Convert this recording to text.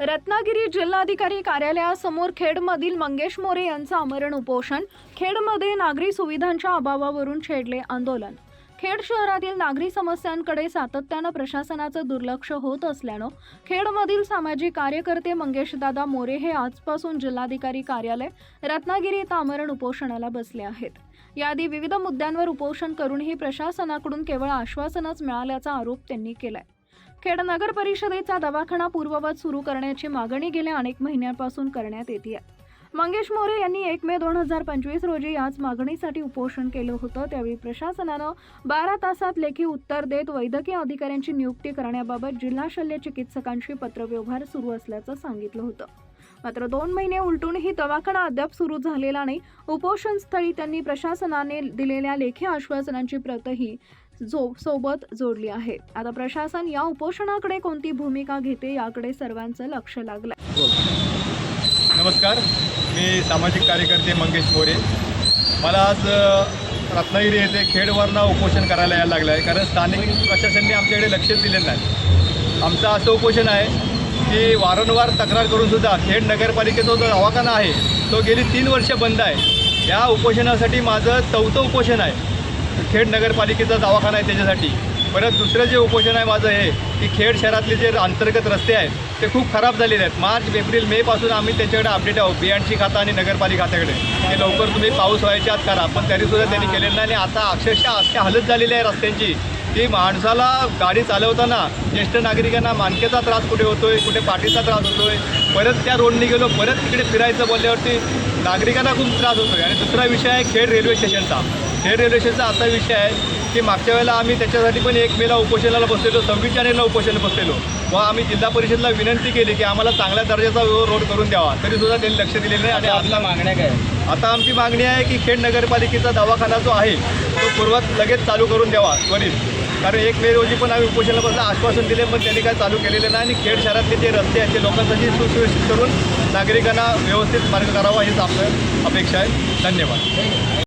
रत्नागिरी जिल्हाधिकारी कार्यालयासमोर खेडमधील मंगेश मोरे यांचं आमरण उपोषण. खेडमध्ये नागरी सुविधांच्या अभावावरून छेडले आंदोलन. खेड शहरातील नागरी समस्यांकडे सातत्यानं प्रशासनाचं दुर्लक्ष होत असल्यानं खेडमधील सामाजिक कार्यकर्ते मंगेशदादा मोरे हे आजपासून जिल्हाधिकारी कार्यालय रत्नागिरी इथं आमरण उपोषणाला बसले आहेत. याआधी विविध मुद्द्यांवर उपोषण करूनही प्रशासनाकडून केवळ आश्वासनच मिळाल्याचा आरोप त्यांनी केलाय. खेड नगर परिषदेचा दवाखाना पूर्ववत सुरू करण्याची मागणी गेल्या अनेक महिन्यांपासून करण्यात येते. मंगेश मोरे यांनी एक मे दोन हजार पंचवीस रोजी याच मागणीसाठी उपोषण केलं होतं. त्यावेळी प्रशासनानं बारा तासात लेखी उत्तर देत वैद्यकीय अधिकाऱ्यांची नियुक्ती करण्याबाबत जिल्हा शल्य चिकित्सकांशी पत्रव्यवहार सुरू असल्याचं सांगितलं होतं. मात्र दोन महिने उलटूनही दवाखाना अद्याप सुरू झालेला नाही. उपोषणस्थळी त्यांनी प्रशासनाने दिलेल्या लेखी आश्वासनांची प्रतही जो सोबत जोडली आहे. आता प्रशासन या उपोषणाकडे कोणती भूमिका घेते याकडे सर्वांचं लक्ष लागलं नमस्कार मी सामाजिक कार्यकर्ते मंगेश मोरे मला आज रत्नागिरी येथे खेडवरनं उपोषण करायला यायला लागलं आहे कारण स्थानिक प्रशासनाने आमच्याकडे लक्षच दिलेलं नाही. आमचं असं उपोषण आहे की वारंवार तक्रार करूनसुद्धा खेड नगरपालिकेचा जो दवाखाना आहे तो गेली तीन वर्ष बंद आहे. या उपोषणासाठी माझं चौथं उपोषण आहे. खेड नगरपालिकेचा दवाखाना आहे त्याच्यासाठी. परत दुसरं जे उपोषण आहे माझं हे की खेड शहरातले जे अंतर्गत रस्ते आहेत ते खूप खराब झालेले आहेत. मार्च एप्रिल मेपासून आम्ही त्याच्याकडे अपडेट आहोत बियांची खाता आणि नगरपालिका खात्याकडे. ते लवकर तुम्ही पाऊस व्हायच्या आत करा पण तरीसुद्धा त्यांनी केलेलं नाही आणि आता अक्षरशः अशी हालत झालेली आहे रस्त्यांची की माणसाला गाडी चालवताना ज्येष्ठ नागरिकांना मानकेचा त्रास कुठे होतोय कुठे पाठीचा त्रास होतोय परत त्या रोडने गेलो परत तिकडे फिरायचं बोलल्यावरती नागरिकांना खूप त्रास होतोय. आणि दुसरा विषय आहे खेड रेल्वे स्टेशनचा. खेड रेल्वे स्टेशनचा असा विषय आहे की मागच्या वेळेला आम्ही त्याच्यासाठी पण एक मेला उपोषणाला बसलेलो सव्वीस जानेवारीला उपोषणाला बसलेलो. व आम्ही जिल्हा परिषदला विनंती केली की आम्हाला चांगल्या दर्जाचा रोड करून द्यावा. तरीसुद्धा त्यांनी लक्ष दिलेलं नाही आणि आपल्या मागण्या काय आता आमची मागणी आहे की खेड नगरपालिकेचा दवाखाना जो आहे तो पूर्वात लगेच चालू करून द्यावा त्वरित. कारण एक मे रोजी पण आम्ही उपोषणाला बसलं आश्वासन दिले पण त्यांनी काय चालू केलेलं नाही आणि खेड शहरातले जे रस्ते आहेत ते लोकांसाठी सुव्यवस्थित करून नागरिकांना व्यवस्थित मार्ग करावा हीच आपलं अपेक्षा आहे. धन्यवाद.